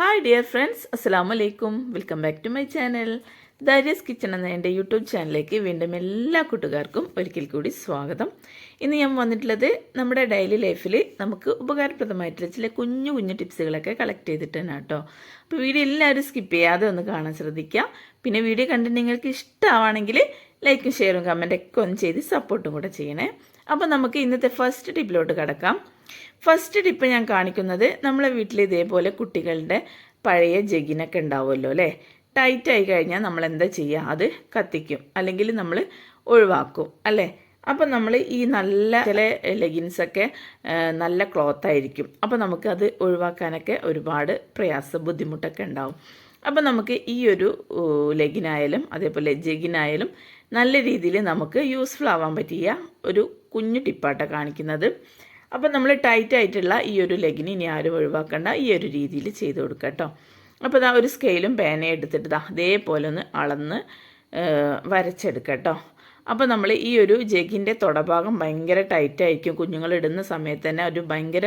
Hi dear friends അസ്സാം വലൈക്കും welcome back to my channel Dariyas kitchen എന്ന എന്റെ യൂട്യൂബ് ചാനലിലേക്ക് വീണ്ടും എല്ലാ കൂട്ടുകാർക്കും ഒരിക്കൽ കൂടി സ്വാഗതം. ഇന്ന് ഞാൻ വന്നിട്ടുള്ളത് നമ്മുടെ ഡെയിലി ലൈഫിൽ നമുക്ക് ഉപകാരപ്രദമായിട്ടുള്ള ചില കുഞ്ഞു കുഞ്ഞു ടിപ്സുകളൊക്കെ കളക്ട് ചെയ്തിട്ടാണ് കേട്ടോ. അപ്പോൾ വീഡിയോ എല്ലാവരും സ്കിപ്പ് ചെയ്യാതെ ഒന്ന് കാണാൻ ശ്രദ്ധിക്കുക. പിന്നെ വീഡിയോ കണ്ടിട്ട് നിങ്ങൾക്ക് ഇഷ്ടമാണെങ്കിൽ ലൈക്കും ഷെയറും കമന്റൊക്കെ ഒന്ന് ചെയ്ത് സപ്പോർട്ടും കൂടെ ചെയ്യണേ. അപ്പോൾ നമുക്ക് ഇന്നത്തെ ഫസ്റ്റ് ടിപ്പിലോട്ട് കിടക്കാം. ഫസ്റ്റ് ടിപ്പ് ഞാൻ കാണിക്കുന്നത് നമ്മളെ വീട്ടിൽ ഇതേപോലെ കുട്ടികളുടെ പഴയ ജഗിനൊക്കെ ഉണ്ടാവുമല്ലോ അല്ലേ? ടൈറ്റ് ആയി കഴിഞ്ഞാൽ നമ്മൾ എന്താ ചെയ്യുക? അത് കത്തിക്കും. അല്ലെങ്കിൽ നമ്മൾ ഒഴിവാക്കും അല്ലേ? അപ്പം നമ്മൾ ഈ നല്ല ചില ലെഗിൻസൊക്കെ നല്ല ക്ലോത്ത് ആയിരിക്കും. അപ്പോൾ അത് ഒഴിവാക്കാനൊക്കെ ഒരുപാട് പ്രയാസ ബുദ്ധിമുട്ടൊക്കെ ഉണ്ടാവും. അപ്പോൾ നമുക്ക് ഈ ഒരു ലെഗിനായാലും അതേപോലെ ജഗിനായാലും നല്ല രീതിയിൽ നമുക്ക് യൂസ്ഫുൾ ആവാൻ പറ്റിയ ഒരു കുഞ്ഞു ടിപ്പാട്ട കാണിക്കുന്നത്. അപ്പോൾ നമ്മൾ ടൈറ്റ് ആയിട്ടുള്ള ഈ ഒരു ലെഗിന് ഇനി ആരും ഒഴിവാക്കേണ്ട. ഈ ഒരു രീതിയിൽ ചെയ്ത് കൊടുക്കുക കേട്ടോ അപ്പോൾ ഇതാ ഒരു സ്കെയിലും പേനയും എടുത്തിട്ട് ഇതാ അതേപോലെ ഒന്ന് അളന്ന് വരച്ചെടുക്കുക കേട്ടോ അപ്പോൾ നമ്മൾ ഈ ഒരു ജഗിന്റെ തുടഭാഗം ഭയങ്കര ടൈറ്റായിരിക്കും കുഞ്ഞുങ്ങൾ ഇടുന്ന സമയത്ത് തന്നെ ഒരു ഭയങ്കര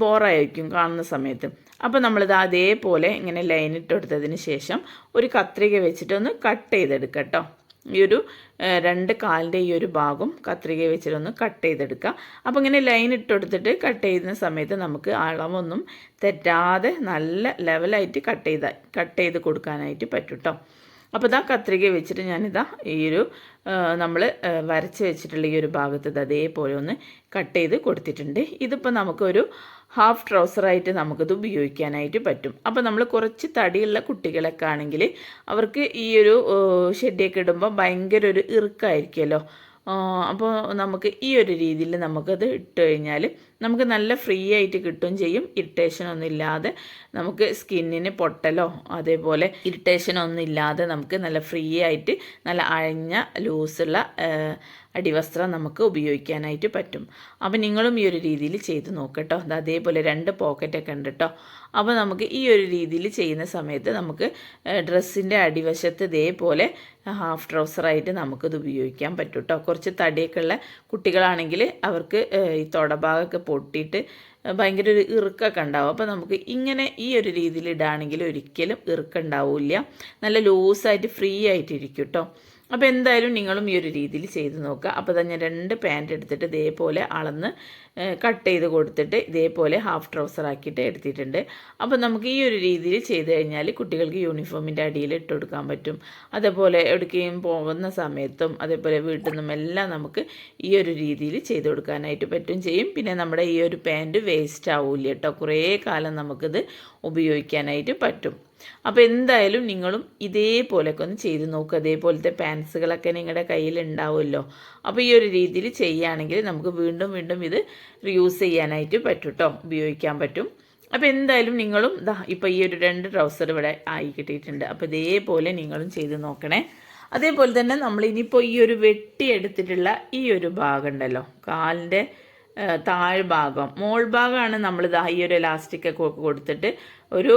ബോറായിരിക്കും കാണുന്ന സമയത്ത്. അപ്പോൾ നമ്മളിത് അതേപോലെ ഇങ്ങനെ ലൈൻ ഇട്ടെടുത്തതിന് ശേഷം ഒരു കത്രിക വെച്ചിട്ട് ഒന്ന് കട്ട് ചെയ്തെടുക്കാം കേട്ടോ ഈ ഒരു രണ്ട് കാലിന്റെ ഈ ഒരു ഭാഗം കത്രിക വെച്ചിട്ടൊന്ന് കട്ട് ചെയ്തെടുക്കുക അപ്പോൾ ഇങ്ങനെ ലൈൻ ഇട്ടെടുത്തിട്ട് കട്ട് ചെയ്യുന്ന സമയത്ത് നമുക്ക് അളവൊന്നും തെറ്റാതെ നല്ല ലെവലായിട്ട് കട്ട് ചെയ്ത കട്ട് ചെയ്ത് കൊടുക്കാനായിട്ട് പറ്റും അപ്പോൾ ഇതാ കത്രിക വെച്ചിട്ട് ഞാനിതാ ഈ ഒരു നമ്മൾ വരച്ച് വെച്ചിട്ടുള്ള ഈ ഒരു ഭാഗത്ത് അതേപോലെ ഒന്ന് കട്ട് ചെയ്ത് കൊടുത്തിട്ടുണ്ട്. ഇതിപ്പോൾ നമുക്കൊരു ഹാഫ് ട്രൗസറായിട്ട് നമുക്കിത് ഉപയോഗിക്കാനായിട്ട് പറ്റും. അപ്പോൾ നമ്മൾ കുറച്ച് തടിയുള്ള കുട്ടികളൊക്കെ ആണെങ്കിൽ അവർക്ക് ഈ ഒരു ഷെഡിയൊക്കെ ഇടുമ്പോൾ ഭയങ്കര ഒരു ഇറുക്കായിരിക്കുമല്ലോ. അപ്പോൾ നമുക്ക് ഈ ഒരു രീതിയിൽ നമുക്കത് ഇട്ട് കഴിഞ്ഞാൽ നമുക്ക് നല്ല ഫ്രീ ആയിട്ട് കിട്ടുകയും ചെയ്യും. ഇറിറ്റേഷൻ ഒന്നും ഇല്ലാതെ നമുക്ക് സ്കിന്നിന് പൊട്ടലോ അതേപോലെ ഇറിറ്റേഷൻ ഒന്നും ഇല്ലാതെ നമുക്ക് നല്ല ഫ്രീ ആയിട്ട് നല്ല അഴഞ്ഞ ലൂസുള്ള അടിവസ്ത്രം നമുക്ക് ഉപയോഗിക്കാനായിട്ട് പറ്റും. അപ്പോൾ നിങ്ങളും ഈ ഒരു രീതിയിൽ ചെയ്ത് നോക്കട്ടോ. അത് അതേപോലെ രണ്ട് പോക്കറ്റൊക്കെ ഉണ്ട് കേട്ടോ അപ്പോൾ നമുക്ക് ഈ ഒരു രീതിയിൽ ചെയ്യുന്ന സമയത്ത് നമുക്ക് ഡ്രസ്സിന്റെ അടിവശത്ത് ഇതേപോലെ ഹാഫ് ട്രൗസറായിട്ട് നമുക്കിത് ഉപയോഗിക്കാൻ പറ്റും കേട്ടോ കുറച്ച് തടിയൊക്കെ ഉള്ള കുട്ടികളാണെങ്കിൽ അവർക്ക് ഈ തൊടഭാഗമൊക്കെ പൊട്ടിയിട്ട് ഭയങ്കര ഒരു ഇറുക്കൊക്കെ ഉണ്ടാവും. അപ്പോൾ നമുക്ക് ഇങ്ങനെ ഈ ഒരു രീതിയിൽ ഇടുകയാണെങ്കിൽ ഒരിക്കലും ഇറുക്കുണ്ടാവില്ല നല്ല ലൂസായിട്ട് ഫ്രീ ആയിട്ടിരിക്കും കേട്ടോ അപ്പോൾ എന്തായാലും നിങ്ങളും ഈ ഒരു രീതിയിൽ ചെയ്ത് നോക്കുക. അപ്പോൾ തന്നെ ഞാൻ രണ്ട് പാന്റ് എടുത്തിട്ട് ഇതേപോലെ അളന്ന് കട്ട് ചെയ്ത് കൊടുത്തിട്ട് ഇതേപോലെ ഹാഫ് ട്രൗസർ ആക്കിയിട്ട് എടുത്തിട്ടുണ്ട്. അപ്പോൾ നമുക്ക് ഈ ഒരു രീതിയിൽ ചെയ്ത് കഴിഞ്ഞാൽ കുട്ടികൾക്ക് യൂണിഫോമിന്റെ അടിയിൽ ഇട്ട് കൊടുക്കാൻ പറ്റും. അതേപോലെ എവിടേക്കും പോകുന്ന സമയത്തും അതേപോലെ വീട്ടിൽ നിന്നും എല്ലാം നമുക്ക് ഈ ഒരു രീതിയിൽ ചെയ്ത് കൊടുക്കാനായിട്ട് പറ്റും ചെയ്യും. പിന്നെ നമ്മുടെ ഈ ഒരു പാന്റ് വേസ്റ്റ് ആവില്ല കേട്ടോ. കുറേ കാലം നമുക്കിത് ഉപയോഗിക്കാനായിട്ട് പറ്റും. അപ്പോൾ എന്തായാലും നിങ്ങളും ഇതേപോലെയൊക്കെ ഒന്ന് ചെയ്ത് നോക്കുക അതേപോലത്തെ പാൻസുകളൊക്കെ നിങ്ങളുടെ കയ്യിൽ ഉണ്ടാവുമല്ലോ. അപ്പോൾ ഈ ഒരു രീതിയിൽ ചെയ്യുകയാണെങ്കിൽ നമുക്ക് വീണ്ടും വീണ്ടും ഇത് റിയൂസ് ചെയ്യാനായിട്ട് പറ്റും കേട്ടോ ഉപയോഗിക്കാൻ പറ്റും. അപ്പോൾ എന്തായാലും നിങ്ങളും ദാ ഇപ്പോൾ ഈ ഒരു രണ്ട് ട്രൗസർ ഇവിടെ ആയി കിട്ടിയിട്ടുണ്ട്. അപ്പോൾ ഇതേപോലെ നിങ്ങളും ചെയ്ത് നോക്കണേ. അതേപോലെ തന്നെ നമ്മൾ ഇനിയിപ്പോൾ ഈ ഒരു വെട്ടി വെട്ടിയെടുത്തിട്ടുള്ള ഈ ഒരു ഭാഗം ഉണ്ടല്ലോ. കാലിന്റെ താഴ്ഭാഗം മോൾ ഭാഗമാണ് നമ്മൾ ഇതാ ഈ ഒരു ഇലാസ്റ്റിക്കൊക്കെ കൊടുത്തിട്ട് ഒരു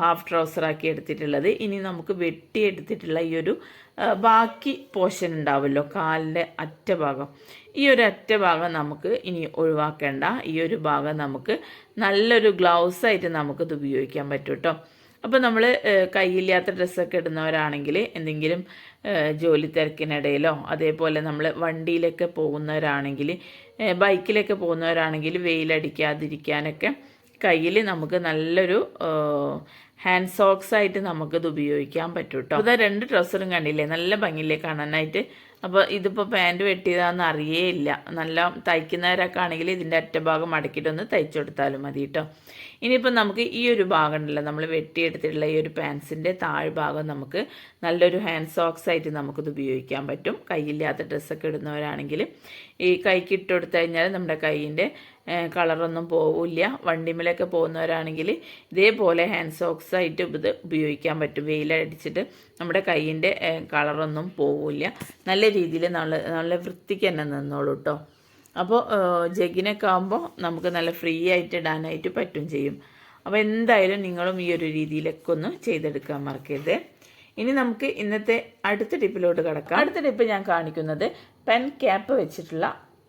ഹാഫ് ട്രൗസറാക്കി എടുത്തിട്ടുള്ളത്. ഇനി നമുക്ക് വെട്ടിയെടുത്തിട്ടുള്ള ഈ ഒരു ബാക്കി പോർഷൻ ഉണ്ടാവുമല്ലോ കാലിന്റെ അറ്റ ഭാഗം ഈ ഒരു അറ്റ ഭാഗം നമുക്ക് ഇനി ഒഴിവാക്കേണ്ട. ഈ ഒരു ഭാഗം നമുക്ക് നല്ലൊരു ഗ്ലൗസ് ആയിട്ട് നമുക്കിത് ഉപയോഗിക്കാൻ പറ്റും കേട്ടോ അപ്പോൾ നമ്മൾ കയ്യില്ലാത്ത ഡ്രസ്സൊക്കെ ഇടുന്നവരാണെങ്കിൽ എന്തെങ്കിലും ജോലി തിരക്കിനിടയിലോ അതേപോലെ നമ്മൾ വണ്ടിയിലൊക്കെ പോകുന്നവരാണെങ്കിൽ ബൈക്കിലൊക്കെ പോകുന്നവരാണെങ്കിൽ വെയിലടിക്കാതിരിക്കാനൊക്കെ കയ്യിൽ നമുക്ക് നല്ലൊരു ഹാൻഡ് സോക്സ് ആയിട്ട് നമുക്കിത് ഉപയോഗിക്കാൻ പറ്റും കേട്ടോ അപ്പോൾ രണ്ട് ഡ്രസ്സറും കണ്ടില്ലേ? നല്ല ഭംഗിയില്ലേ കാണാനായിട്ട്? അപ്പോൾ ഇതിപ്പോൾ വെട്ടിയതാന്ന് വെട്ടിയതാണെന്ന് അറിയേയില്ല. നല്ല തയ്ക്കുന്നവരൊക്കെ ആണെങ്കിൽ ഇതിന്റെ അറ്റഭാഗം മടക്കിയിട്ടൊന്ന് തയ്ച്ചു കൊടുത്താലും മതി കേട്ടോ ഇനിയിപ്പോൾ നമുക്ക് ഈ ഒരു ഭാഗം ഉണ്ടല്ലോ നമ്മൾ വെട്ടിയെടുത്തിട്ടുള്ള ഈ ഒരു പാൻസിന്റെ താഴ്ഭാഗം നമുക്ക് നല്ലൊരു ഹാൻഡ് സോക്സ് ആയിട്ട് നമുക്കിത് ഉപയോഗിക്കാൻ പറ്റും. കൈയില്ലാത്ത ഡ്രസ്സൊക്കെ ഇടുന്നവരാണെങ്കിൽ ഈ കൈക്ക് ഇട്ട് കൊടുത്തു കഴിഞ്ഞാൽ നമ്മുടെ കൈയിന്റെ കളറൊന്നും പോവില്ല. വണ്ടിമേലൊക്കെ പോകുന്നവരാണെങ്കിൽ ഇതേപോലെ ഹാൻഡ് സോക്സ് ആയിട്ട് ഇത് ഉപയോഗിക്കാൻ പറ്റും. വെയിലടിച്ചിട്ട് നമ്മുടെ കൈയിന്റെ കളറൊന്നും പോവില്ല. നല്ല രീതിയിൽ നല്ല നല്ല വൃത്തിക്ക് തന്നെ നിന്നോളൂ കേട്ടോ അപ്പോൾ ജഗിനൊക്കെ ആകുമ്പോൾ നമുക്ക് നല്ല ഫ്രീ ആയിട്ട് ഇടാനായിട്ട് പറ്റും ചെയ്യും. അപ്പോൾ എന്തായാലും നിങ്ങളും ഈ ഒരു രീതിയിലൊക്കെ ഒന്ന് ചെയ്തെടുക്കാൻ മറക്കരുത്. ഇനി നമുക്ക് ഇന്നത്തെ അടുത്ത ടിപ്പിലോട്ട് കിടക്കാം. അടുത്ത ടിപ്പ് ഞാൻ കാണിക്കുന്നത് പെൻ ക്യാപ്പ് വെച്ചിട്ടുള്ള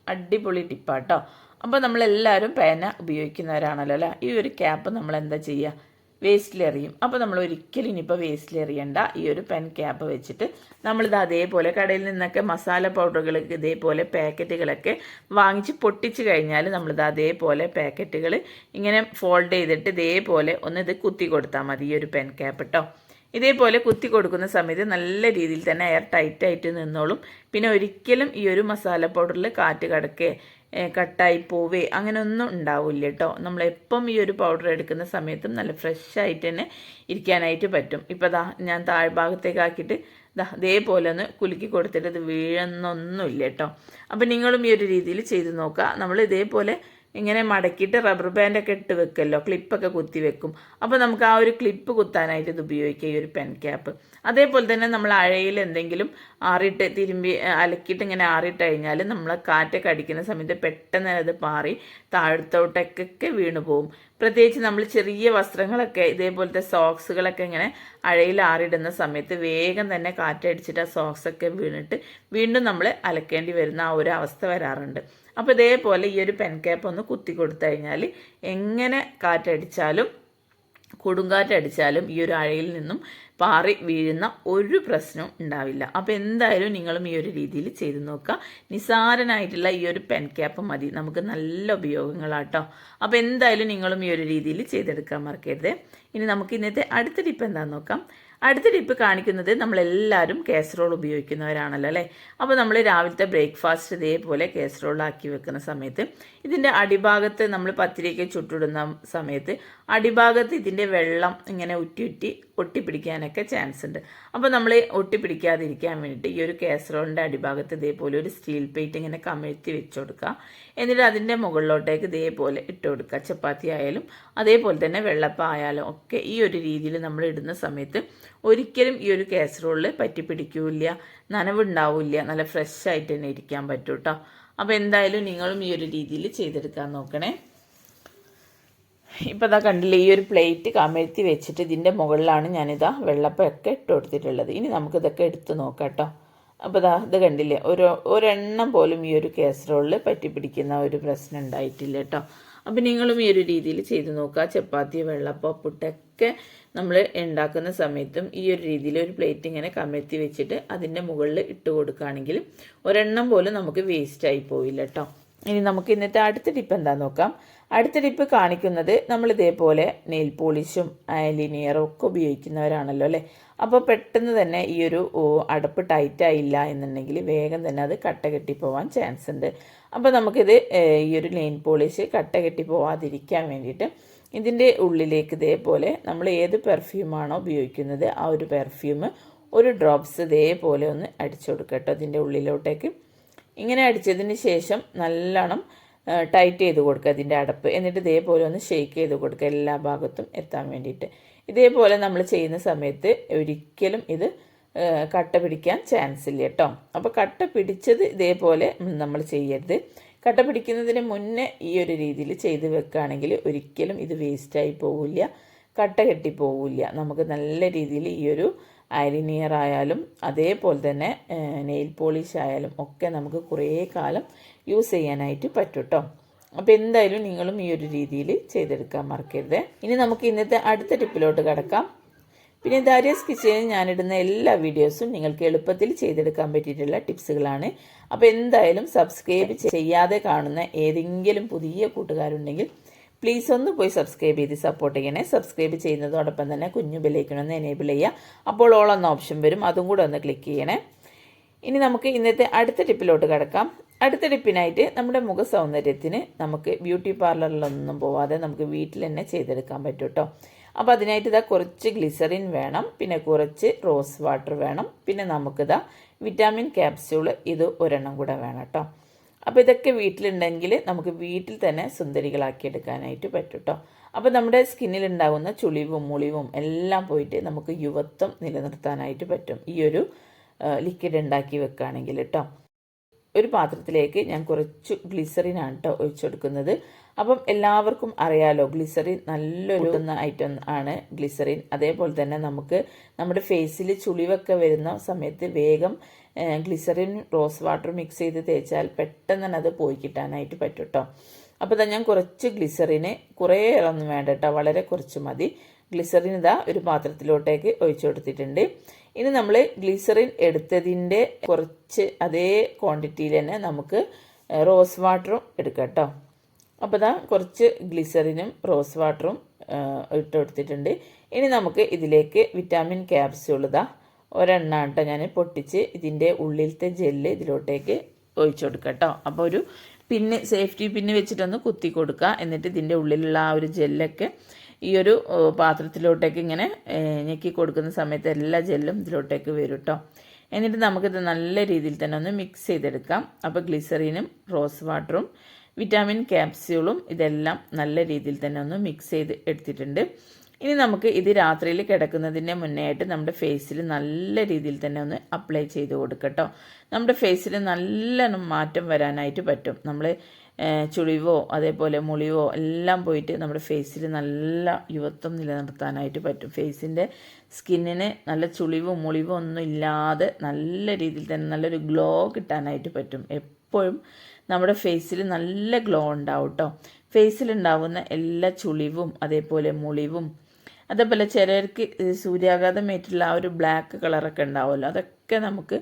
അടിപൊളി ടിപ്പാട്ടോ. അപ്പോൾ നമ്മളെല്ലാവരും പേന ഉപയോഗിക്കുന്നവരാണല്ലോ അല്ലേ? ഈ ഒരു ക്യാപ്പ് നമ്മൾ എന്താ ചെയ്യുക വേസ്റ്റിലെറിയും അപ്പോൾ നമ്മൾ ഒരിക്കലും ഇനിയിപ്പോൾ വേസ്റ്റിൽ എറിയണ്ട. ഈ ഒരു പെൻ ക്യാപ്പ് വെച്ചിട്ട് നമ്മളിത് അതേപോലെ കടയിൽ നിന്നൊക്കെ മസാല പൗഡറുകൾ ഇതേപോലെ പാക്കറ്റുകളൊക്കെ വാങ്ങിച്ച് പൊട്ടിച്ച് കഴിഞ്ഞാൽ നമ്മളിത് അതേപോലെ പാക്കറ്റുകൾ ഇങ്ങനെ ഫോൾഡ് ചെയ്തിട്ട് ഇതേപോലെ ഒന്ന് ഇത് കുത്തി കൊടുത്താൽ മതി ഈ ഒരു പെൻ ക്യാപ്പ് കേട്ടോ ഇതേപോലെ കുത്തി കൊടുക്കുന്ന സമയത്ത് നല്ല രീതിയിൽ തന്നെ എയർ ടൈറ്റായിട്ട് നിന്നോളും. പിന്നെ ഒരിക്കലും ഈ ഒരു മസാല പൗഡറിൽ കാറ്റ് കടക്കേ കട്ടായി പോവേ. അങ്ങനെ ഒന്നും ഉണ്ടാവില്ല കേട്ടോ നമ്മളെപ്പം ഈ ഒരു പൗഡർ എടുക്കുന്ന സമയത്തും നല്ല ഫ്രഷ് ആയിട്ട് തന്നെ ഇരിക്കാനായിട്ട് പറ്റും. ഇപ്പോൾ ദാ ഞാൻ താഴ്ഭാഗത്തേക്ക് ആക്കിയിട്ട് ദാ ഇതേപോലെ ഒന്ന് കുലുക്കി കൊടുത്തിട്ട് ഇത് വീഴുന്നൊന്നുമില്ല കേട്ടോ അപ്പം നിങ്ങളും ഈ ഒരു രീതിയിൽ ചെയ്ത് നോക്കുക നമ്മൾ ഇതേപോലെ ഇങ്ങനെ മടക്കിയിട്ട് റബ്ബർ ബാൻഡൊക്കെ ഇട്ട് വെക്കുമല്ലോ ക്ലിപ്പൊക്കെ കുത്തി വെക്കും. അപ്പോൾ നമുക്ക് ആ ഒരു ക്ലിപ്പ് കുത്താനായിട്ട് ഇത് ഉപയോഗിക്കുക ഈ ഒരു പെൻ ക്യാപ്പ് അതേപോലെ തന്നെ നമ്മൾ അഴയിൽ എന്തെങ്കിലും ആറിയിട്ട് തിരുമ്പി അലക്കിയിട്ട് ഇങ്ങനെ ആറിയിട്ട് കഴിഞ്ഞാൽ നമ്മൾ കാറ്റൊക്കെ അടിക്കുന്ന സമയത്ത് പെട്ടെന്ന് അത് പാറി താഴത്തോട്ടൊക്കെ വീണു പോകും പ്രത്യേകിച്ച് നമ്മൾ ചെറിയ വസ്ത്രങ്ങളൊക്കെ ഇതേപോലത്തെ സോക്സുകളൊക്കെ ഇങ്ങനെ അഴയിൽ ആറിടുന്ന സമയത്ത് വേഗം തന്നെ കാറ്റടിച്ചിട്ട് ആ സോക്സൊക്കെ വീണിട്ട് വീണ്ടും നമ്മൾ അലക്കേണ്ടി വരുന്ന ആ ഒരു അവസ്ഥ വരാറുണ്ട്. അപ്പോൾ ഇതേപോലെ ഈ ഒരു പെൻ ക്യാപ്പ് ഒന്ന് കുത്തി കൊടുത്തു കഴിഞ്ഞാൽ എങ്ങനെ കാറ്റടിച്ചാലും കൊടുങ്കാറ്റടിച്ചാലും ഈ ഒരു അഴയിൽ നിന്നും പാറി വീഴുന്ന ഒരു പ്രശ്നവും ഉണ്ടാവില്ല. അപ്പോൾ എന്തായാലും നിങ്ങളും ഈ ഒരു രീതിയിൽ ചെയ്തു നോക്കുക. നിസാരനായിട്ടുള്ള ഈ ഒരു പെൻ ക്യാപ്പ് മതി. നമുക്ക് നല്ല ഉപയോഗങ്ങളാട്ടോ. അപ്പോൾ എന്തായാലും നിങ്ങളും ഈ ഒരു രീതിയിൽ ചെയ്തെടുക്കാൻ മറക്കരുത്. ഇനി നമുക്ക് ഇന്നത്തെ അടുത്ത ടിപ്പ് എന്താണെന്ന് നോക്കാം. അടുത്ത ടിപ്പ് കാണിക്കുന്നത് നമ്മളെല്ലാവരും കാസറോൾ ഉപയോഗിക്കുന്നവരാണല്ലോ അല്ലേ? അപ്പോൾ നമ്മൾ രാവിലത്തെ ബ്രേക്ക്ഫാസ്റ്റ് ഇതേപോലെ കാസറോളാക്കി വെക്കുന്ന സമയത്ത് ഇതിന്റെ അടിഭാഗത്ത് നമ്മൾ പത്തിരിയൊക്കെ ചുട്ടിടുന്ന സമയത്ത് അടിഭാഗത്ത് ഇതിന്റെ വെള്ളം ഇങ്ങനെ ഉറ്റി ഉറ്റി ഒട്ടിപ്പിടിക്കാനൊക്കെ ചാൻസ് ഉണ്ട്. അപ്പോൾ നമ്മൾ ഒട്ടിപ്പിടിക്കാതിരിക്കാൻ വേണ്ടിയിട്ട് ഈ ഒരു കാസറോളിന്റെ അടിഭാഗത്ത് ഇതേപോലെ ഒരു സ്റ്റീൽ പ്ലേറ്റ് ഇങ്ങനെ കമഴ്ത്തി വെച്ച് കൊടുക്കുക എന്നിട്ട് അതിന്റെ മുകളിലോട്ടേക്ക് ഇതേപോലെ ഇട്ട് കൊടുക്കുക. ചപ്പാത്തി ആയാലും അതേപോലെ തന്നെ വെള്ളപ്പം ആയാലും ഒക്കെ ഈ ഒരു രീതിയിൽ നമ്മൾ ഇടുന്ന സമയത്ത് ഒരിക്കലും ഈ ഒരു കാസറോളിൽ പറ്റിപ്പിടിക്കില്ല. നനവുണ്ടാവില്ല. നല്ല ഫ്രഷ് ആയിട്ട് തന്നെ ഇരിക്കാൻ പറ്റും കേട്ടോ അപ്പോൾ എന്തായാലും നിങ്ങളും ഈ ഒരു രീതിയിൽ ചെയ്തെടുക്കാൻ നോക്കണേ. ഇപ്പോൾ ഇതാ കണ്ടില്ലേ ഈ ഒരു പ്ലേറ്റ് കമഴ്ത്തി വെച്ചിട്ട് ഇതിന്റെ മുകളിലാണ് ഞാനിതാ വെള്ളപ്പൊക്കെ ഇട്ട് കൊടുത്തിട്ടുള്ളത്. ഇനി നമുക്ക് ഇതൊക്കെ എടുത്ത് നോക്കാം കേട്ടോ അപ്പോൾ ഇതാ ഇത് കണ്ടില്ലേ ഒരു ഒരെണ്ണം പോലും ഈ ഒരു കേസറോളിൽ പറ്റി പിടിക്കുന്ന ഒരു പ്രശ്നം ഉണ്ടായിട്ടില്ല കേട്ടോ അപ്പം നിങ്ങളും ഈ ഒരു രീതിയിൽ ചെയ്തു നോക്കുക. ചപ്പാത്തി വെള്ളപ്പം പുട്ടൊക്കെ നമ്മൾ ഉണ്ടാക്കുന്ന സമയത്തും ഈ ഒരു രീതിയിൽ ഒരു പ്ലേറ്റ് ഇങ്ങനെ കമഴ്ത്തി വെച്ചിട്ട് അതിന്റെ മുകളിൽ ഇട്ട് കൊടുക്കുകയാണെങ്കിൽ ഒരെണ്ണം പോലും നമുക്ക് വേസ്റ്റ് ആയി പോയില്ല കേട്ടോ ഇനി നമുക്ക് ഇന്നത്തെ അടുത്ത ടിപ്പ് എന്താ നോക്കാം. അടുത്ത ടിപ്പ് കാണിക്കുന്നത് നമ്മൾ ഇതേപോലെ നെയിൽ പോളിഷും ലിനിയറും ഒക്കെ ഉപയോഗിക്കുന്നവരാണല്ലോ അല്ലേ? അപ്പോൾ പെട്ടെന്ന് തന്നെ ഈ ഒരു അടപ്പ് ടൈറ്റ് ആയില്ല എന്നുണ്ടെങ്കിൽ വേഗം തന്നെ അത് കട്ട കെട്ടി പോവാൻ ചാൻസ് ഉണ്ട്. അപ്പോൾ നമുക്കിത് ഈ ഒരു നെയിൽ പോളിഷ് കട്ട കെട്ടി പോവാതിരിക്കാൻ വേണ്ടിയിട്ട് ഇതിന്റെ ഉള്ളിലേക്ക് ഇതേപോലെ നമ്മൾ ഏത് പെർഫ്യൂമാണോ ഉപയോഗിക്കുന്നത് ആ ഒരു പെർഫ്യൂം ഒരു ഡ്രോപ്സ് ഇതേപോലെ ഒന്ന് അടിച്ചു കൊടുക്കട്ടോ ഇതിന്റെ ഉള്ളിലോട്ടേക്ക്. ഇങ്ങനെ അടിച്ചതിന് ശേഷം നല്ലോണം ടൈറ്റ് ചെയ്ത് കൊടുക്കുക അതിന്റെ അടപ്പ്. എന്നിട്ട് ഇതേപോലെ ഒന്ന് ഷെയ്ക്ക് ചെയ്ത് കൊടുക്കുക എല്ലാ ഭാഗത്തും എത്താൻ വേണ്ടിയിട്ട്. ഇതേപോലെ നമ്മൾ ചെയ്യുന്ന സമയത്ത് ഒരിക്കലും ഇത് കട്ട പിടിക്കാൻ ചാൻസ് ഇല്ല കേട്ടോ. അപ്പോൾ കട്ട പിടിച്ചത് ഇതേപോലെ നമ്മൾ ചെയ്യരുത്. കട്ട പിടിക്കുന്നതിന് മുന്നേ ഈ ഒരു രീതിയിൽ ചെയ്ത് വെക്കുകയാണെങ്കിൽ ഒരിക്കലും ഇത് വേസ്റ്റായി പോവില്ല. കട്ട കെട്ടി പോവില്ല. നമുക്ക് നല്ല രീതിയിൽ ഈ ഒരു ഐലിനിയർ ആയാലും അതേപോലെ തന്നെ നെയിൽ പോളിഷ് ആയാലും ഒക്കെ നമുക്ക് കുറേ കാലം യൂസ് ചെയ്യാനായിട്ട് പറ്റും കേട്ടോ അപ്പോൾ എന്തായാലും നിങ്ങളും ഈ ഒരു രീതിയിൽ ചെയ്തെടുക്കാൻ മറക്കരുത്. ഇനി നമുക്ക് ഇന്നത്തെ അടുത്ത ടിപ്പിലോട്ട് കിടക്കാം. പിന്നെ ദാരിയസ് കിച്ചണിൽ ഞാനിടുന്ന എല്ലാ വീഡിയോസും നിങ്ങൾക്ക് എളുപ്പത്തിൽ ചെയ്തെടുക്കാൻ പറ്റിയിട്ടുള്ള ടിപ്സുകളാണ്. അപ്പോൾ എന്തായാലും സബ്സ്ക്രൈബ് ചെയ്യാതെ കാണുന്ന ഏതെങ്കിലും പുതിയ കൂട്ടുകാരുണ്ടെങ്കിൽ പ്ലീസ് ഒന്ന് പോയി സബ്സ്ക്രൈബ് ചെയ്ത് സപ്പോർട്ട് ചെയ്യണേ. സബ്സ്ക്രൈബ് ചെയ്യുന്നതോടൊപ്പം തന്നെ കുഞ്ഞു ബെല്ലൈക്കണമെന്ന് എനേബിൾ ചെയ്യുക. അപ്പോൾ ഓൾ എന്ന ഓപ്ഷൻ വരും. അതും കൂടെ ഒന്ന് ക്ലിക്ക് ചെയ്യണേ. ഇനി നമുക്ക് ഇന്നത്തെ അടുത്ത ടിപ്പിലോട്ട് കിടക്കാം. അടുത്ത ടിപ്പിനായിട്ട് നമ്മുടെ മുഖ സൗന്ദര്യത്തിന് നമുക്ക് ബ്യൂട്ടി പാർലറിലൊന്നും പോവാതെ നമുക്ക് വീട്ടിൽ തന്നെ ചെയ്തെടുക്കാൻ പറ്റും കേട്ടോ അപ്പോൾ അതിനായിട്ട് ഇതാ കുറച്ച് ഗ്ലിസറിൻ വേണം. പിന്നെ കുറച്ച് റോസ് വാട്ടർ വേണം. പിന്നെ നമുക്കിതാ വിറ്റാമിൻ ക്യാപ്സ്യൂൾ ഇത് ഒരെണ്ണം കൂടെ വേണം കേട്ടോ അപ്പോൾ ഇതൊക്കെ വീട്ടിലുണ്ടെങ്കിൽ നമുക്ക് വീട്ടിൽ തന്നെ സുന്ദരികളാക്കി എടുക്കാനായിട്ട് പറ്റും കേട്ടോ അപ്പോൾ നമ്മുടെ സ്കിന്നിലുണ്ടാകുന്ന ചുളിവും മുളിവും എല്ലാം പോയിട്ട് നമുക്ക് യുവത്വം നിലനിർത്താനായിട്ട് പറ്റും. ഈ ഒരു ലിക്വിഡ് ഉണ്ടാക്കി വെക്കുകയാണെങ്കിൽ കേട്ടോ ഒരു പാത്രത്തിലേക്ക് ഞാൻ കുറച്ച് ഗ്ലിസറിനാണ് കേട്ടോ ഒഴിച്ചെടുക്കുന്നത് അപ്പം എല്ലാവർക്കും അറിയാലോ ഗ്ലിസറിൻ നല്ലൊരു ഐറ്റം ആണ് ഗ്ലിസറിൻ അതേപോലെ തന്നെ നമുക്ക് നമ്മുടെ ഫേസിൽ ചുളിവൊക്കെ വരുന്ന സമയത്ത് വേഗം ഗ്ലിസറിൻ റോസ് വാട്ടർ മിക്സ് ചെയ്ത് തേച്ചാൽ പെട്ടെന്ന് തന്നെ അത് പോയി കിട്ടാനായിട്ട് പറ്റും കേട്ടോ അപ്പോൾ ഞാൻ കുറച്ച് ഗ്ലിസറിന് കുറേ ഒന്നും വേണ്ട കേട്ടോ വളരെ കുറച്ച് മതി. ഗ്ലിസറിൻ ഇതാ ഒരു പാത്രത്തിലോട്ടേക്ക് ഒഴിച്ചു കൊടുത്തിട്ടുണ്ട്. ഇനി നമ്മൾ ഗ്ലിസറിൻ എടുത്തതിന്റെ കുറച്ച് അതേ ക്വാണ്ടിറ്റിയിൽ തന്നെ നമുക്ക് റോസ് വാട്ടറും എടുക്കാം കേട്ടോ അപ്പോൾ ഇതാ കുറച്ച് ഗ്ലിസറിനും റോസ് വാട്ടറും ഇട്ട് കൊടുത്തിട്ടുണ്ട്. ഇനി നമുക്ക് ഇതിലേക്ക് വിറ്റാമിൻ ക്യാപ്സ്യൂൾ ഇതാ ഒരെണ്ണ കേട്ടോ ഞാൻ പൊട്ടിച്ച് ഇതിന്റെ ഉള്ളിലത്തെ ജെല്ല് ഇതിലോട്ടേക്ക് ഒഴിച്ചു കൊടുക്കുക കേട്ടോ അപ്പോൾ ഒരു പിന്ന് സേഫ്റ്റി പിന്ന് വെച്ചിട്ടൊന്ന് കുത്തി കൊടുക്കുക എന്നിട്ട് ഇതിന്റെ ഉള്ളിലുള്ള ആ ഒരു ജെല്ലൊക്കെ ഈ ഒരു പാത്രത്തിലോട്ടേക്ക് ഇങ്ങനെ ഞെക്കി കൊടുക്കുന്ന സമയത്ത് എല്ലാ ജെല്ലും ഇതിലോട്ടേക്ക് വരും കേട്ടോ എന്നിട്ട് നമുക്കിത് നല്ല രീതിയിൽ തന്നെ ഒന്ന് മിക്സ് ചെയ്തെടുക്കാം. അപ്പോൾ ഗ്ലിസറിനും റോസ് വാട്ടറും വിറ്റാമിൻ ക്യാപ്സ്യൂളും ഇതെല്ലാം നല്ല രീതിയിൽ തന്നെ ഒന്ന് മിക്സ് ചെയ്ത് എടുത്തിട്ടുണ്ട്. ഇനി നമുക്ക് ഇത് രാത്രിയിൽ കിടക്കുന്നതിന് മുന്നേ ആയിട്ട് നമ്മുടെ ഫേസിൽ നല്ല രീതിയിൽ തന്നെ ഒന്ന് അപ്ലൈ ചെയ്ത് കൊടുക്കട്ടോ. നമ്മുടെ ഫേസിൽ നല്ല മാറ്റം വരാനായിട്ട് പറ്റും. നമ്മൾ ചുളിവോ അതേപോലെ മുളിവോ എല്ലാം പോയിട്ട് നമ്മുടെ ഫേസിൽ നല്ല യുവത്വം നിലനിർത്താനായിട്ട് പറ്റും. ഫേസിന്റെ സ്കിന്നിന് നല്ല ചുളിവോ മുളിവോ ഒന്നും ഇല്ലാതെ നല്ല രീതിയിൽ തന്നെ നല്ലൊരു ഗ്ലോ കിട്ടാനായിട്ട് പറ്റും. എപ്പോഴും നമ്മുടെ ഫേസിൽ നല്ല ഗ്ലോ ഉണ്ടാവും കേട്ടോ ഫേസിലുണ്ടാവുന്ന എല്ലാ ചുളിവും അതേപോലെ മുളിവും അതേപോലെ ചിലർക്ക് സൂര്യാഘാതം ഏറ്റുള്ള ആ ഒരു ബ്ലാക്ക് കളറൊക്കെ ഉണ്ടാവുമല്ലോ. അതൊക്കെ നമുക്ക്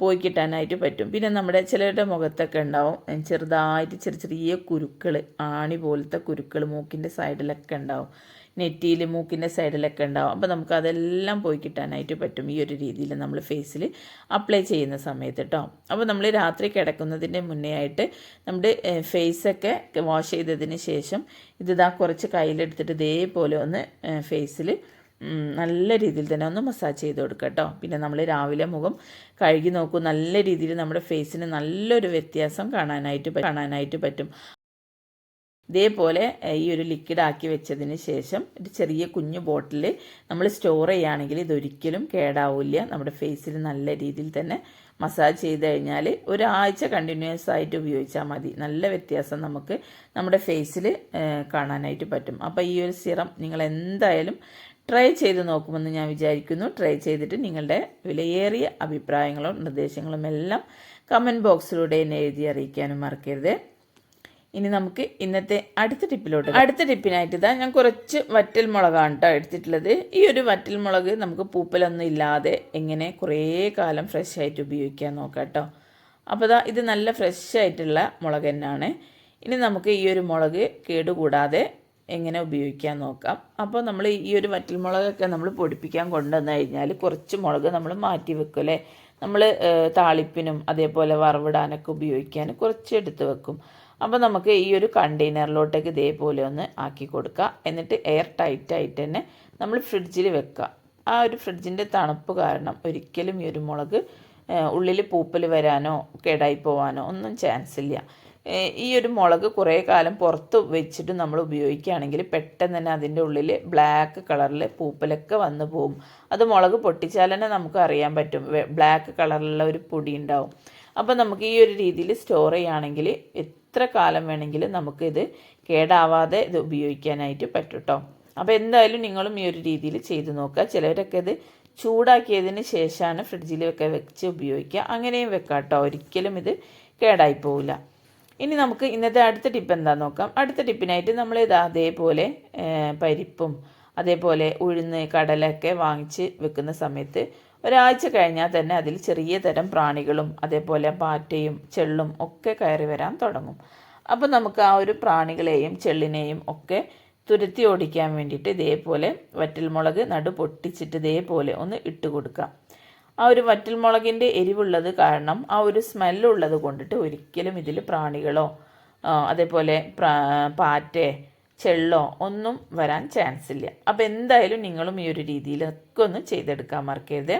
പോയി കിട്ടാനായിട്ട് പറ്റും. പിന്നെ നമ്മുടെ ചിലരുടെ മുഖത്തൊക്കെ ഉണ്ടാവും ചെറുതായിട്ട് ചെറിയ ചെറിയ കുരുക്കൾ ആണി പോലത്തെ കുരുക്കൾ മൂക്കിന്റെ സൈഡിലൊക്കെ ഉണ്ടാവും. നെറ്റിയിൽ മൂക്കിന്റെ സൈഡിലൊക്കെ ഉണ്ടാവും. അപ്പോൾ നമുക്ക് അതെല്ലാം പോയി കിട്ടാനായിട്ട് പറ്റും ഈ ഒരു രീതിയിൽ നമ്മൾ ഫേസിൽ അപ്ലൈ ചെയ്യുന്ന സമയത്ത് കേട്ടോ അപ്പോൾ നമ്മൾ രാത്രി കിടക്കുന്നതിന്റെ മുന്നേ ആയിട്ട് നമ്മുടെ ഫേസൊക്കെ വാഷ് ചെയ്തതിന് ശേഷം ഇത് കുറച്ച് കയ്യിലെടുത്തിട്ട് ഇതേപോലെ ഒന്ന് ഫേസിൽ നല്ല രീതിയിൽ തന്നെ ഒന്ന് മസാജ് ചെയ്ത് കൊടുക്കുക കേട്ടോ പിന്നെ നമ്മൾ രാവിലെ മുഖം കഴുകി നോക്കും. നല്ല രീതിയിൽ നമ്മുടെ ഫേസിന് നല്ലൊരു വ്യത്യാസം കാണാനായിട്ട് കാണാനായിട്ട് പറ്റും. ഇതേപോലെ ഈ ഒരു ലിക്വിഡ് ആക്കി വെച്ചതിന് ശേഷം ഒരു ചെറിയ കുഞ്ഞു ബോട്ടിൽ നമ്മൾ സ്റ്റോർ ചെയ്യുകയാണെങ്കിൽ ഇതൊരിക്കലും കേടാവില്ല. നമ്മുടെ ഫേസിൽ നല്ല രീതിയിൽ തന്നെ മസാജ് ചെയ്ത് കഴിഞ്ഞാൽ ഒരാഴ്ച കണ്ടിന്യൂസ് ആയിട്ട് ഉപയോഗിച്ചാൽ മതി. നല്ല വ്യത്യാസം നമുക്ക് നമ്മുടെ ഫേസിൽ കാണാനായിട്ട് പറ്റും. അപ്പോൾ ഈ ഒരു സിറം നിങ്ങൾ എന്തായാലും ട്രൈ ചെയ്ത് നോക്കുമെന്ന് ഞാൻ വിചാരിക്കുന്നു. ട്രൈ ചെയ്തിട്ട് നിങ്ങളുടെ വിലയേറിയ അഭിപ്രായങ്ങളും നിർദ്ദേശങ്ങളും എല്ലാം കമന്റ് ബോക്സിലൂടെ എന്നെ എഴുതി അറിയിക്കാനും മറക്കരുത്. ഇനി നമുക്ക് ഇന്നത്തെ അടുത്ത ടിപ്പിലോട്ട് അടുത്ത ടിപ്പിനായിട്ട് ഇതാ ഞാൻ കുറച്ച് വറ്റൽ മുളകാണ് കേട്ടോ എടുത്തിട്ടുള്ളത്. ഈ ഒരു വറ്റൽ മുളക് നമുക്ക് പൂപ്പലൊന്നും ഇല്ലാതെ എങ്ങനെ കുറേ കാലം ഫ്രഷ് ആയിട്ട് ഉപയോഗിക്കാൻ നോക്കാം കേട്ടോ അപ്പോൾ ഇതാ ഇത് നല്ല ഫ്രഷ് ആയിട്ടുള്ള മുളക് തന്നെയാണ്. ഇനി നമുക്ക് ഈ ഒരു മുളക് കേടുകൂടാതെ എങ്ങനെ ഉപയോഗിക്കാൻ നോക്കാം. അപ്പോൾ നമ്മൾ ഈ ഒരു വറ്റൽ മുളകൊക്കെ നമ്മൾ പൊടിപ്പിക്കാൻ കൊണ്ടുവന്നു കഴിഞ്ഞാൽ കുറച്ച് മുളക് നമ്മൾ മാറ്റി വെക്കും അല്ലേ നമ്മൾ താളിപ്പിനും അതേപോലെ വറവിടാനൊക്കെ ഉപയോഗിക്കാൻ കുറച്ച് എടുത്ത് വെക്കും. അപ്പോൾ നമുക്ക് ഈ ഒരു കണ്ടെയ്നറിലോട്ടേക്ക് ഇതേപോലെ ഒന്ന് ആക്കി കൊടുക്കുക എന്നിട്ട് എയർ ടൈറ്റ് ആയിട്ട് തന്നെ നമ്മൾ ഫ്രിഡ്ജിൽ വെക്കുക. ആ ഒരു ഫ്രിഡ്ജിന്റെ തണുപ്പ് കാരണം ഒരിക്കലും ഈ ഒരു മുളക് ഉള്ളിൽ പൂപ്പൽ വരാനോ കേടായി പോവാനോ ഒന്നും ചാൻസ് ഇല്ല. ഈ ഒരു മുളക് കുറേ കാലം പുറത്ത് വെച്ചിട്ട് നമ്മൾ ഉപയോഗിക്കുകയാണെങ്കിൽ പെട്ടെന്ന് തന്നെ അതിന്റെ ഉള്ളിൽ ബ്ലാക്ക് കളറിൽ പൂപ്പലൊക്കെ വന്നു പോകും. അത് മുളക് പൊട്ടിച്ചാൽ തന്നെ നമുക്ക് അറിയാൻ പറ്റും. ബ്ലാക്ക് കളറിലുള്ള ഒരു പൊടി ഉണ്ടാവും. അപ്പോൾ നമുക്ക് ഈ ഒരു രീതിയിൽ സ്റ്റോർ ചെയ്യുകയാണെങ്കിൽ എത്ര കാലം വേണമെങ്കിലും നമുക്കിത് കേടാവാതെ ഇത് ഉപയോഗിക്കാനായിട്ട് പറ്റും കേട്ടോ അപ്പോൾ എന്തായാലും നിങ്ങളും ഈ ഒരു രീതിയിൽ ചെയ്ത് നോക്കുക. ചിലവരൊക്കെ ഇത് ചൂടാക്കിയതിന് ശേഷമാണ് ഫ്രിഡ്ജിൽ ഫ്രിഡ്ജിലൊക്കെ വെച്ച് ഉപയോഗിക്കുക. അങ്ങനെയും വെക്കാം കേട്ടോ ഒരിക്കലും ഇത് കേടായി പോവില്ല. ഇനി നമുക്ക് ഇന്നത്തെ അടുത്ത ടിപ്പ് എന്താ നോക്കാം. അടുത്ത ടിപ്പിനായിട്ട് നമ്മൾ ഇത് അതേപോലെ പരിപ്പും അതേപോലെ ഉഴുന്ന് കടലൊക്കെ വാങ്ങിച്ച് വെക്കുന്ന സമയത്ത് ഒരാഴ്ച കഴിഞ്ഞാൽ തന്നെ അതിൽ ചെറിയ തരം പ്രാണികളും അതേപോലെ പാറ്റയും ചെള്ളും ഒക്കെ കയറി വരാൻ തുടങ്ങും. അപ്പോൾ നമുക്ക് ആ ഒരു പ്രാണികളെയും ചെള്ളിനെയും ഒക്കെ തുരത്തി ഓടിക്കാൻ വേണ്ടിയിട്ട് ഇതേപോലെ വറ്റൽമുളക് നടു പൊട്ടിച്ചിട്ട് ഇതേപോലെ ഒന്ന് ഇട്ട് കൊടുക്കാം. ആ ഒരു വറ്റൽമുളകിന്റെ എരിവുള്ളത് കാരണം ആ ഒരു സ്മെല്ലുള്ളത് കൊണ്ടിട്ട് ഒരിക്കലും ഇതിൽ പ്രാണികളോ അതേപോലെ പാറ്റേ ചെള്ളോ ഒന്നും വരാൻ ചാൻസ് ഇല്ല. അപ്പോൾ എന്തായാലും നിങ്ങളും ഈ ഒരു രീതിയിലൊക്കെ ഒന്ന് ചെയ്തെടുക്കാൻ മറക്കരുത്.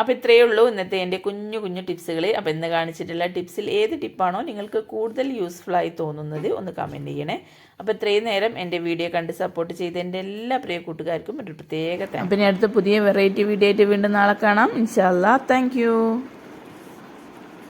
അപ്പോൾ ഇത്രയേ ഉള്ളൂ ഇന്നത്തെ എന്റെ കുഞ്ഞു കുഞ്ഞു ടിപ്സുകൾ അപ്പോൾ ഇന്ന് കാണിച്ചിട്ടുള്ള ടിപ്സിൽ ഏത് ടിപ്പാണോ നിങ്ങൾക്ക് കൂടുതൽ യൂസ്ഫുൾ ആയി തോന്നുന്നത് ഒന്ന് കമന്റ് ചെയ്യണേ. അപ്പോൾ ഇത്രയും നേരം എന്റെ വീഡിയോ കണ്ട് സപ്പോർട്ട് ചെയ്ത എന്റെ എല്ലാ പ്രിയ കൂട്ടുകാർക്കും ഒരു പ്രത്യേക അപ്പം ഇനി അടുത്ത പുതിയ വെറൈറ്റി വീഡിയോ ആയിട്ട് വീണ്ടും നാളെ കാണാം. ഇൻഷാല്ലാ താങ്ക്